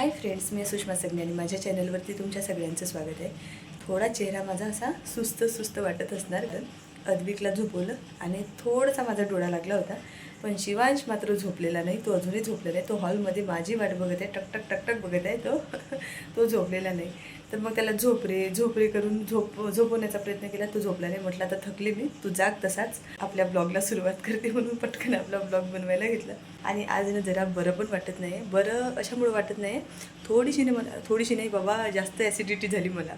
Hi friends मी सुषमा सगण्यानी माझ्या चॅनलवरती तुमच्या सगळ्यांचं स्वागत आहे. थोडा चेहरा माझा असा सुस्त सुस्त वाटत असणार तर अद्विकला झोपवलं आणि थोडासा माझा डोळा लागला होता पण शिवांश मात्र झोपलेला नाही तो अजूनही झोपलेला आहे. तो हॉलमध्ये माझी वाट बघत आहे टकटक टकटक बघत आहे तो तो झोपलेला नाही. तर मग त्याला झोप रे झोप रे करून झोप झोपवण्याचा प्रयत्न केला. तो झोपला नाही म्हटलं आता थकली मी तू जाग तसाच आपल्या ब्लॉगला सुरुवात करते म्हणून पटकन आपला ब्लॉग बनवायला घेतला. आणि आज ना जरा बरं पण वाटत नाही बरं अशामुळे वाटत नाही थोडीशी नाही मला थोडीशी नाही बाबा जास्त ॲसिडिटी झाली मला.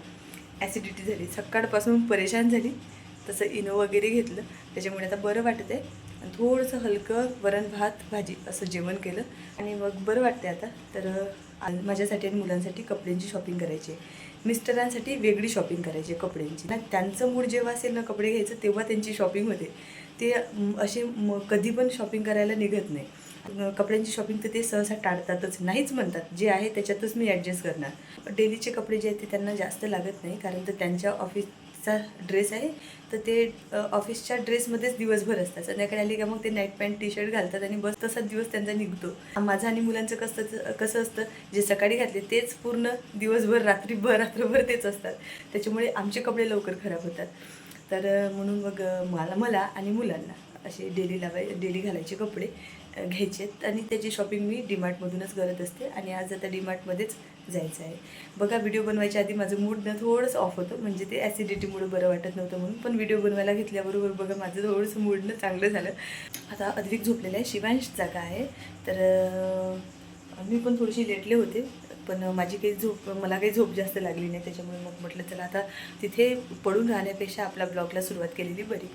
ॲसिडिटी झाली. सकाळपासून परेशान झाली. तसं इनो वगैरे घेतलं. त्याच्यामुळे आता बरं वाटत आहे. आणि थोडंसं हलकं वरण भात भाजी असं जेवण केलं. आणि मग बरं वाटते आता. तर माझ्यासाठी आणि मुलांसाठी कपड्यांची शॉपिंग करायची आहे. मिस्टरांसाठी वेगळी शॉपिंग करायची कपड्यांची. ना त्यांचं मूड जेव्हा असेल ना कपडे घ्यायचं तेव्हा त्यांची शॉपिंग होते. ते असे म कधी पण शॉपिंग करायला निघत नाही. कपड्यांची शॉपिंग तर ते सहसा टाळतातच. नाहीच म्हणतात. जे आहे त्याच्यातच मी ॲडजस्ट करणार. डेलीचे कपडे जे आहेत ते त्यांना जास्त लागत नाही कारण तर त्यांच्या ऑफिस ऑफिसचा ड्रेस आहे तर ते ऑफिसच्या ड्रेसमध्येच दिवसभर असतात. संध्याकाळी आली का मग ते नाईट पॅन्ट टी शर्ट घालतात आणि बस तसाच दिवस त्यांचा निघतो. माझं आणि मुलांचं कसं कसं असतं जे सकाळी घातले तेच पूर्ण दिवसभर रात्रीभर रात्रभर तेच असतात. त्याच्यामुळे आमचे कपडे लवकर खराब होतात. तर म्हणून मग मला मला आणि मुलांना असे डेली लावाय डेली घालायचे कपडे घ्यायचे आहेत आणि त्याची शॉपिंग मी डीमार्टमधूनच करत असते. आणि आज आता डीमार्टमध्येच जायचं आहे. बघा व्हिडिओ बनवायच्या आधी माझं मूड ना थोडंसं ऑफ होतं. म्हणजे ते ॲसिडिटीमुळे बरं वाटत नव्हतं म्हणून. पण व्हिडिओ बनवायला घेतल्याबरोबर बघा माझं थोडंसं मूडनं चांगलं झालं. आता अधिक झोपलेलं आहे. शिवांश जागा आहे? तर मी पण थोडीशी लेटले होते. पण माझी काही झोप मला काही झोप जास्त लागली नाही. त्याच्यामुळे मग म्हटलं चला आता तिथे पडून राहण्यापेक्षा आपल्या ब्लॉगला सुरुवात केलेली बरी.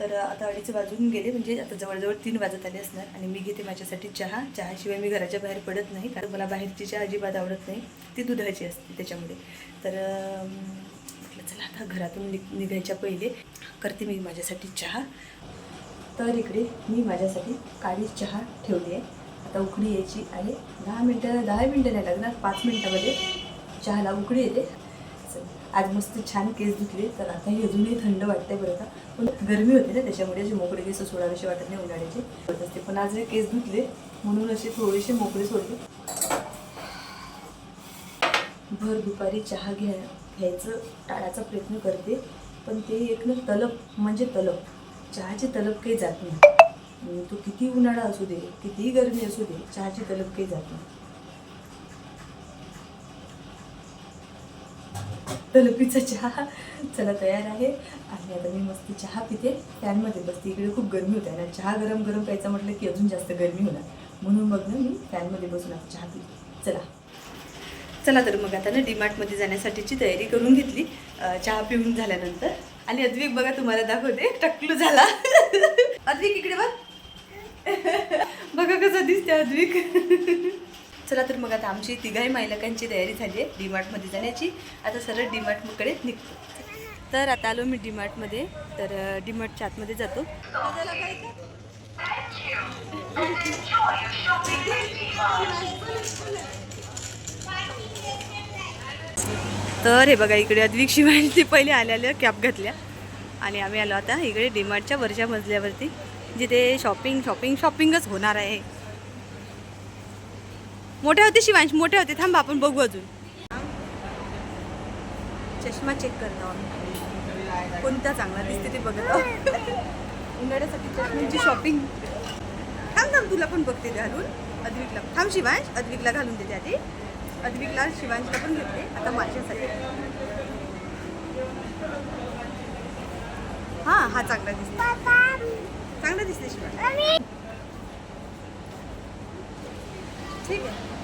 तर आता अडीच वाजून गेले म्हणजे आता जवळजवळ तीन वाजत आले असणार आणि मी घेते माझ्यासाठी चहा. चहाशिवाय मी घराच्या बाहेर पडत नाही कारण मला बाहेरची चहा अजिबात आवडत नाही. ती दुधाची असते त्याच्यामुळे. तर म्हटलं चला आता घरातून निघ निघायच्या पहिले करते मी माझ्यासाठी चहा. तर इकडे मी माझ्यासाठी काळी चहा ठेवली आहे. आता उकडी यायची आहे. दहा मिनटं दहा मिनटं नाही लागणार पाच मिनटामध्ये चहाला उकडी येते. असेल. आज मस्त छान केस धुतले तर आता ही अजूनही थंड वाटते बरं का. पण गरमी होती ना त्याच्यामुळे असे मोकळे केस सोडावेसे वाटत नाही उन्हाळ्याचे. होत असते. पण आज हे केस धुतले म्हणून असे थोडेसे मोकळे सोडले. भर दुपारी चहा घ्या घ्यायचं टाळायचा प्रयत्न करते. पण ते एक ना तलब म्हणजे तलब चहाची तलब काही जात नाही. तो किती उन्हाळा असू दे कितीही गरमी असू दे चहाची तलब काही जात नाही. तलपीचा चहा. चला तयार आहे. आणि आता मी मस्त चहा पिते. फॅनमध्ये बसते. इकडे खूप गरमी होते. आणि चहा गरम गरम प्यायचा म्हटलं की अजून जास्त गरमी होणार. म्हणून मग ना मी फॅनमध्ये बसून आता चहा पिते. चला. चला तर मग आता ना डीमार्टमध्ये जाण्यासाठीची तयारी करून घेतली. चहा पिऊन झाल्यानंतर. आणि अद्विक बघा तुम्हाला दाखवते. टकलू झाला. अद्विक इकडे बघ. बघा कसं दिसते अद्विक. चला तर मग आता आमची तिघाही मायलकांची तयारी झाली आहे डीमार्टमध्ये जाण्याची. आता सरळ डीमार्टकडे निघतो. तर आता आलो मी डीमार्टमध्ये. तर डीमार्टच्या आतमध्ये जातो. तर हे बघा इकडे अद्विक शिवायची पहिले आल्या आल्या कॅप घातल्या. आणि आम्ही आलो आता इकडे डीमार्टच्या वरच्या मजल्यावरती जिथे शॉपिंग शॉपिंग शॉपिंगच होणार आहे. मोठे होते शिवांश मोठे होते. थांब आपण बघू अजून. चष्मा चेक करतो आम्ही. कोणता चांगला दिसते ते बघत उन्हाळ्यासाठी चष्म्यांची म्हणजे शॉपिंग थांब थांब तुला पण बघते ते घालून अद्विकला. थांब शिवांश. अद्विकला घालून देते आधी. अद्विकला शिवांशला पण घेते. आता माझ्यासाठी. हा हा चांगला दिसते. चांगला दिसते शिवांश. ठीक आहे.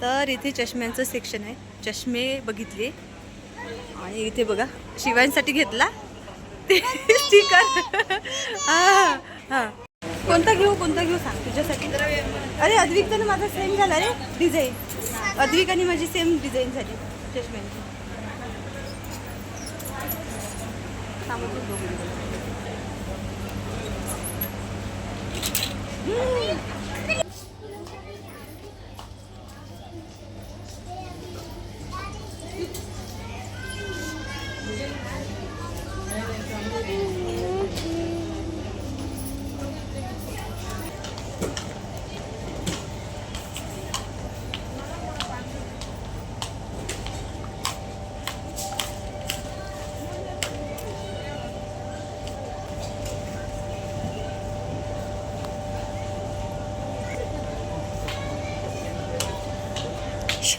तर इथे चष्म्यांचं सेक्शन आहे. चष्मे बघितले. आणि इथे बघा शिवांसाठी घेतला. ते स्टिकर हां हां. कोणता घेऊ कोणता घेऊ सांग तुझ्यासाठी. अरे अद्विक तर माझा सेम झाला रे डिझाईन अद्विक आणि माझी सेम डिझाईन झाली चष्म्यांची. थांब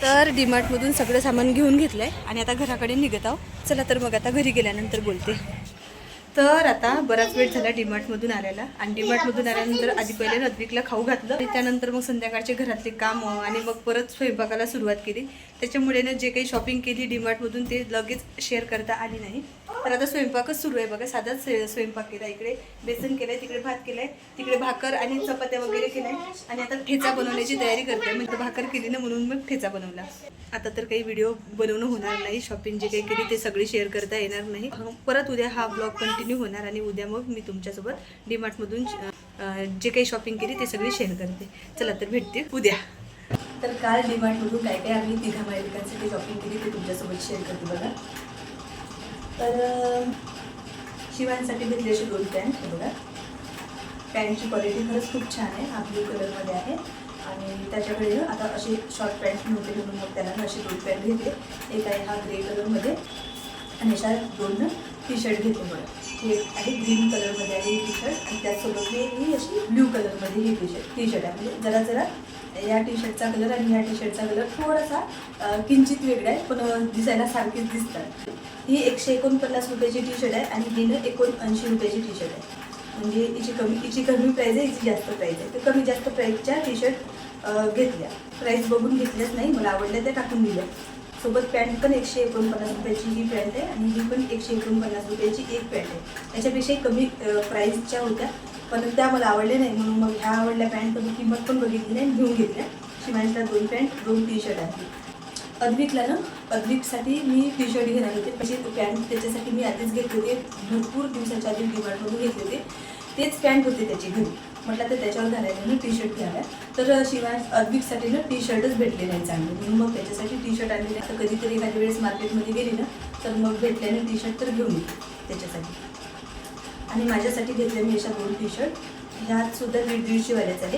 तर डीमार्टमधून सगळं सामान घेऊन घेतलंय. आणि आता घराकडे निघत आहो चला तर मग आता घरी गेल्यानंतर बोलते. तर आता बराच वेळ झाला डीमार्टमधून आलेला आणि डीमार्टमधून आल्यानंतर आधी पहिले रद्विकला खाऊ घातलं. आणि त्यानंतर मग संध्याकाळचे घरातले काम आणि मग परत स्वयंपाकाला सुरुवात केली. त्याच्यामुळे ना जे काही शॉपिंग केली डीमार्टमधून ते लगेच शेअर करता आली नाही. तर आता स्वयंपाकच सुरू आहे बघा. साधाच स्वयंपाक केला इकडे. बेसन केलंय तिकडे भात केलाय तिकडे भाकर आणि चपात्या वगैरे केलाय. आणि आता ठेचा बनवण्याची तयारी करते म्हणजे भाकर केली ना म्हणून मग ठेचा बनवला. आता तर काही व्हिडिओ बनवणं होणार नाही. शॉपिंग जे काही केली ते सगळी शेअर करता येणार नाही. परत उद्या हा ब्लॉग पण कंटिन्यू होणार आणि उद्या मग मी तुमच्यासोबत डीमार्टमधून जे काही शॉपिंग केली ते सगळी शेअर करते. चला तर भेटते उद्या. तर काल डीमार्टमधून काय काय आम्ही तिघा मालिकांसाठी शॉपिंग केली ते तुमच्यासोबत शेअर करते बघा. तर शिवांसाठी घेतली अशी दोन पॅन्ट बघा. पॅन्टची क्वालिटी खरंच खूप छान आहे. हा ब्ल्यू कलरमध्ये आहे. आणि त्याच्याकडे आता असे शॉर्ट पॅन्ट नव्हते म्हणून मग त्याला अशी असे दोन पॅन्ट घेतले एक आहे हा ग्रे कलरमध्ये आणि अशा दोन टी शर्ट घेतले बघा एक आहे ग्रीन कलरमध्ये आहे टी शर्ट आणि त्याचसोबत मी ही अशी ब्ल्यू कलरमध्ये ही टी शर्ट टी शर्ट आहे. म्हणजे जरा जरा या टी शर्टचा कलर आणि या टी शर्टचा कलर थोडासा किंचित वेगळा आहे पण दिसायला सारखीच दिसतात. ही एकशे एकोणपन्नास रुपयाची टी शर्ट आहे आणि हिनं एकोणऐंशी रुपयाची टी शर्ट आहे. म्हणजे हिची कमी हिची कमी प्राईज आहे हिची जास्त प्राईज आहे. तर कमी जास्त प्राईजच्या टी शर्ट घेतल्या. प्राईज बघून घेतल्याच नाही मला आवडल्या त्या टाकून दिल्या. सोबत पॅन्ट पण एकशे एकोणपन्नास रुपयाची ही पॅन्ट आहे आणि ही पण एकशे एकोणपन्नास रुपयाची एक पॅन्ट आहे. त्याच्यापेक्षाही कमी प्राईसच्या होत्या. पण त्या मला आवडल्या नाही म्हणून मग ह्या आवडल्या पॅन्ट तर मी किंमत पण बघितली नाही आणि घेऊन घेतल्या. शिवांशला दोन पॅन्ट दोन टी शर्ट आहेत अद्विकला ना अद्विकसाठी मी टी शर्ट घेणार होते. तशी पॅन्ट त्याच्यासाठी मी आधीच घेतले होते. भरपूर दिवसाच्या आधी डिमांडमधून घेतले होते. तेच पॅन्ट होते त्याची घरी. म्हटलं तर त्याच्यावर घालायला ना टी शर्ट घ्याव्या तर शिवाय अद्विकसाठी ना टी शर्टच भेटले नाही चांगले. म्हणून मग त्याच्यासाठी टी शर्ट आणले तर कधीतरी एखाद्या वेळेस मार्केटमध्ये गेली ना तर मग भेटल्याने टी शर्ट तर घेऊन येते त्याच्यासाठी. आणि माझ्यासाठी घेतल्या मी अशा दोन टी शर्ट ह्यातसुद्धा दीड दीडशेवाल्याच आहे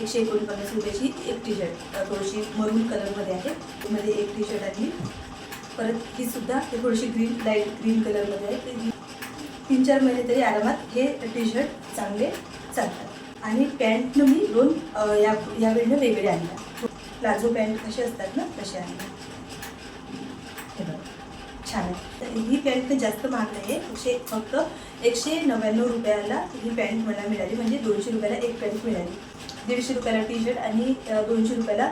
एकशे एकोणपन्नास रुपयाची एक टी शर्ट थोडीशी मरून कलरमध्ये आहे. त्यामध्ये एक टी शर्ट आणली. परत ही सुद्धा थोडीशी ग्रीन लाइट ग्रीन कलरमध्ये आहे. तीन चार महिने तरी आरामात हे टी शर्ट चांगले चालतात. आणि पॅन्टनं मी दोन या यावेळेनं वेगळे आणल्या प्लाझो पॅन्ट कसे असतात ना तसे आणल्या हे छान आहे. तर ही पॅन्ट तर जास्त महाग नाही आहे एकशे फक्त एकशे नव्याण्णव रुपयाला ही पॅन्ट मला मिळाली. म्हणजे दोनशे रुपयाला एक पॅन्ट मिळाली. दीडशे रुपयाला टी शर्ट आणि दोनशे रुपयाला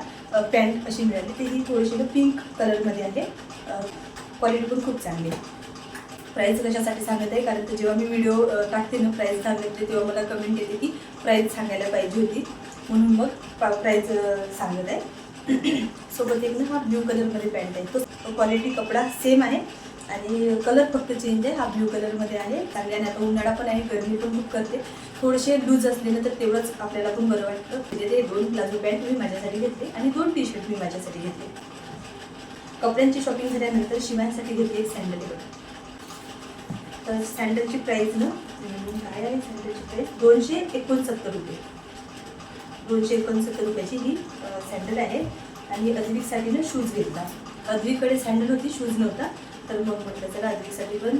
पॅन्ट अशी मिळाली. तर ही थोडीशी पिंक कलरमध्ये आहे. क्वालिटी पण खूप चांगली आहे. प्राईस कशासाठी सांगत आहे? कारण जेव्हा मी व्हिडिओ टाकते ना प्राईस सांगितले तेव्हा मला कमेंट येते की प्राईज सांगायला पाहिजे होती. म्हणून मग प्राईज सांगत आहे. सोबत एक ना हा ब्ल्यू कलरमध्ये पॅन्ट आहे. तो क्वालिटी कपडा सेम आहे. आणि कलर फक्त चेंज आहे. हा ब्ल्यू कलरमध्ये आहे. चांगल्याने आता उन्हाळा पण आहे. गर्मी पण खूप करते. थोडेसे लूज असले ना तर तेवढंच आपल्याला पण बरं वाटतं. म्हणजे ते दोन प्लाझो पॅन्ट मी माझ्यासाठी घेतले आणि दोन टी शर्ट मी माझ्यासाठी घेतले. कपड्यांची शॉपिंग झाल्यानंतर शिवांसाठी घेतली एक सँडल बघा. तर सँडलची प्राईस ना काय आहे सँडलची प्राईस दोनशे एकोणसत्तर रुपये. दोनशे एकोणसत्तर रुपयाची ही सँडल आहे. आणि अद्विकसाठी ना शूज घेतला. अद्विककडे सँडल होती शूज नव्हता. तर मग म्हटलं चला अद्विकसाठी पण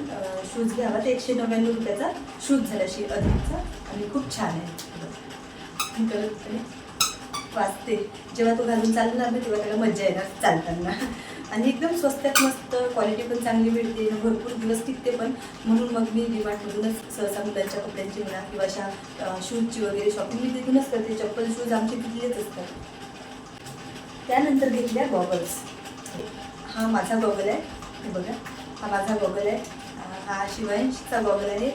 शूज घ्यावा. तर एकशे नव्याण्णव रुपयाचा शूज झाला शी अद्विकचा. आणि खूप छान आहे. करत वाचते. जेव्हा तो घालून चालणार ना तेव्हा त्याला मजा येणार चालताना. आणि एकदम स्वस्तात मस्त क्वालिटी पण चांगली मिळते. भरपूर दिवस टिकते पण. म्हणून मग मी डिमार्टमधूनच सहसा मुलांच्या कपड्यांची म्हणा किंवा अशा शूजची वगैरे शॉपिंग मी तिथूनच करते. चप्पल शूज आमचे तिथलेच असतात. त्यानंतर घेतल्या गॉगल्स हा माझा गॉगल आहे. हे बघा. हा माझा गॉगल आहे. हा शिवांशचा गॉगल आहे.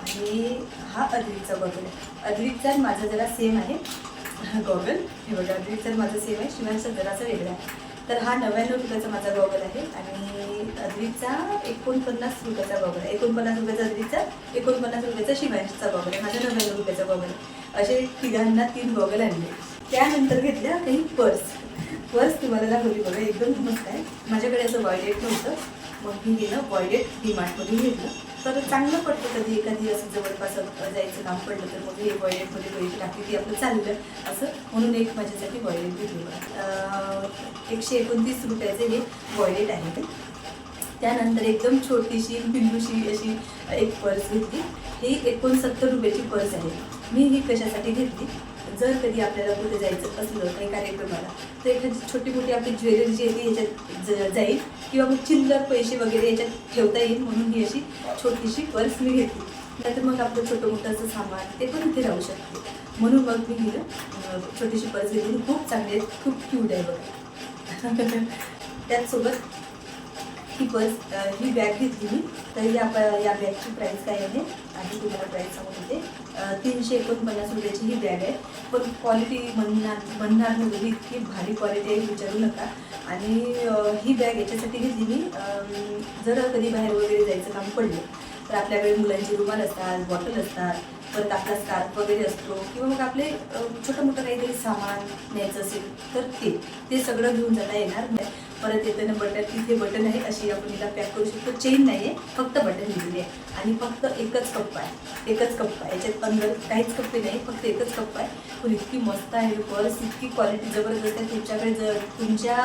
आणि हा अद्विकचा गॉगल आहे. अद्विकचा आणि माझा जरा सेम आहे. हा गॉगल हे बघा अद्विकचा माझा सेम आहे. शिवांशचा जराचा वेगळा आहे. तर हा नव्याण्णव रुपयाचा माझा गॉगल आहे आणि अद्विकचा एकोणपन्नास रुपयाचा गॉगल आहे. एकोणपन्नास रुपयाचा अद्विकचा एकोणपन्नास रुपयाचा शिवांशचा गॉगल आहे. माझा नव्याण्णव रुपयाचा गॉगल आहे. असे तिघांना तीन गॉगल आणले. त्यानंतर घेतल्या काही पर्स. पर्स तुम्हाला दाखवली बघा एकदम मस्त आहे. माझ्याकडे असं वॉयलेट नव्हतं. मग मी गेलं वॉयलेट डीमार्टमधून घेतलं. तर चांगलं पडतं कधी एखादी असं जवळपास जायचं काम पडलं तर मग हे वॉयलेटमध्ये पैसे टाकली की आपलं चाललं असं. म्हणून एक माझ्यासाठी वॉयलेट घेतलं एकशे एकोणतीस रुपयाचे हे वॉयलेट आहे ते. त्यानंतर एकदम छोटीशी बिंदूशी अशी एक पर्स घेतली. ही एकोणसत्तर रुपयाची पर्स आहे. मी ही कशासाठी घेतली? जर कधी आपल्याला कुठे जायचं असलं काही कार्यक्रमाला तर एखादी छोटी मोठी आपली ज्वेलरी जी आहे ती याच्यात ज- जाईल. किंवा मग चिल्लर पैसे वगैरे याच्यात ठेवता येईल म्हणून ही अशी छोटीशी पर्स मी घेतली. नाहीतर मग आपलं छोटं मोठं असं सामान ते पण इथे राहू शकते. म्हणून मग मी ही छोटीशी पर्स घेतली. खूप चांगली आहे. खूप क्यूट आहे बघा. त्याचसोबत ही बस ही बॅग घेतली. मी तर या प- या बॅगची प्राईस काय आहे? आधी तुम्हाला प्राईस सांगून देते. तीनशे एकोणपन्नास रुपयाची ही बॅग आहे. पण क्वालिटी म्हणणार म्हणणार नाही इतकी भारी क्वालिटी आहे विचारू नका. आणि ही बॅग याच्यासाठी घेतली मी. जर कधी बाहेर वगैरे जायचं काम पडलं तर आपल्याकडे मुलांचे रुमाल असतात बॉटल असतात परत आपला स्कार्फ वगैरे असतो किंवा मग आपले छोटं मोठं काहीतरी सामान न्यायचं असेल तर ते ते सगळं घेऊन जाता येणार नाही. परत येताना बटन इथे बटन आहे अशी आपण हिला पॅक करू शकतो. चेन नाही आहे फक्त बटन दिलेली आहे. आणि फक्त एकच कप आहे. एकच कप आहे. याच्यात अंदर काहीच कप्पे नाही फक्त एकच कप आहे. पण इतकी मस्त आहे पर्स इतकी क्वालिटी जबरदस्त आहे. तुमच्याकडे जर तुमच्या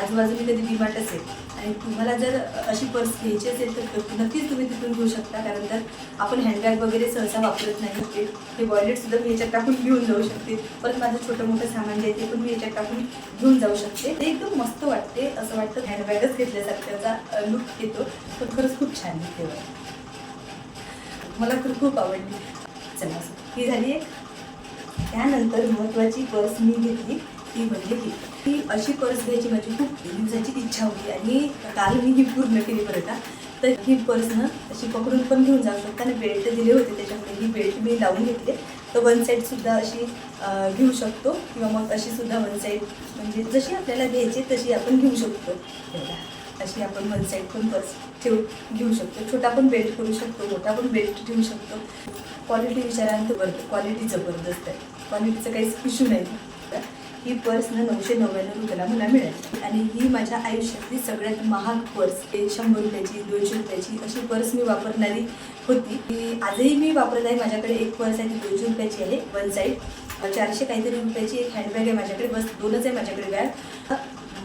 आजूबाजूने कधी डिमांड असेल आणि तुम्हाला जर अशी पर्स घ्यायची असेल तर नक्कीच तुम्ही तिथून घेऊ शकता कारण तर आपण हँडबॅग वगैरे सहसा वापरत नाही ते हे मी याच्यात टाकून घेऊन जाऊ शकते. परत माझं छोटं मोठं सामान जे आहे ते पण मी याच्यात टाकून घेऊन जाऊ शकते. ते एकदम मस्त वाटते असं वाटतं हँडबॅगच घेतल्यासारख्याचा लुक येतो पण खरंच खूप छान दिसते मला तर खूप आवडली. चला ही झाली एक. त्यानंतर महत्त्वाची पर्स मी घेतली. ती म्हणजे की ती अशी पर्स घ्यायची माझी खूप दिवसाची इच्छा होती आणि काल मी ही पूर्ण केली बरं का तर ही पर्स ना अशी पकडून पण घेऊन जाऊ शकता आणि बेल्ट दिले होते त्याच्यामुळे ही बेल्ट मी लावून घेतले. तर वन साईडसुद्धा अशी घेऊ शकतो किंवा मग अशी सुद्धा वन साईड म्हणजे जशी आपल्याला घ्यायची तशी आपण घेऊ शकतो. अशी आपण वन साईड पण पर्स ठेवू घेऊ शकतो. छोटा पण बेल्ट करू शकतो मोठा पण बेल्ट ठेवू शकतो. क्वालिटी विचारानंतर बरं क्वालिटी जबरदस्त आहे. क्वालिटीचं काहीच इश्यू नाही. ही पर्स ना नऊशे नव्याण्णव रुपयाला मला मिळाली. आणि ही माझ्या आयुष्यातली सगळ्यात महाग पर्स एक शंभर रुपयाची दोनशे रुपयाची अशी पर्स मी वापरणारी होती. ती आजही मी वापरत आहे. माझ्याकडे एक पर्स आहे ती दोनशे रुपयाची आहे वन साईड चारशे काहीतरी रुपयाची एक हँडबॅग आहे माझ्याकडे. बस दोनच आहे माझ्याकडे बॅग.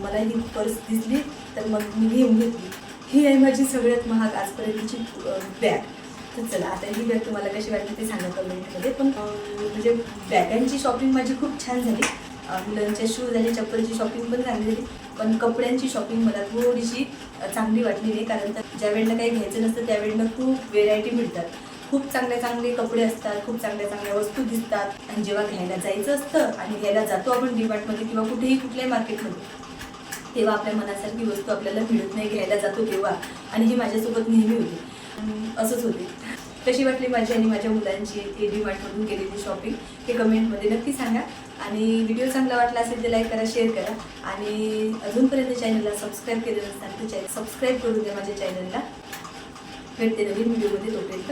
मला ही पर्स दिसली तर मग मी घेऊन घेतली. ही आहे माझी सगळ्यात महाग आजपर्यंतची बॅग. तर चला आता ही बॅग तुम्हाला कशी वाटली ते सांगा कमेंटमध्ये. पण म्हणजे बॅगांची शॉपिंग माझी खूप छान झाली. मुलांच्या शूज आणि चप्पलची शॉपिंग पण चांगली झाली पण कपड्यांची शॉपिंग मला थोडीशी चांगली वाटली नाही. कारण तर ज्या वेळेला काही घ्यायचं नसतं त्यावेळेला खूप व्हेरायटी मिळतात. खूप चांगले चांगले कपडे असतात खूप चांगल्या चांगल्या वस्तू दिसतात. आणि जेव्हा घ्यायला जायचं असतं आणि घ्यायला जातो आपण डिमार्टमध्ये किंवा कुठेही कुठल्याही मार्केटमध्ये तेव्हा आपल्या मनासारखी वस्तू आपल्याला मिळत नाही घ्यायला जातो तेव्हा. आणि ही माझ्यासोबत नेहमी होती. असंच होते. कशी वाटली माझी आणि माझ्या मुलांची ए डी मार्टमधून केलेली शॉपिंग हे कमेंटमध्ये नक्की सांगा. आणि व्हिडिओ चांगला वाटला असेल तर लाईक करा शेअर करा. आणि अजूनपर्यंत चॅनलला सबस्क्राईब केलेलं नसताना तर चॅनल सबस्क्राईब करून द्या माझ्या चॅनलला भेटते नवीन व्हिडिओमध्ये तोपर्यंत.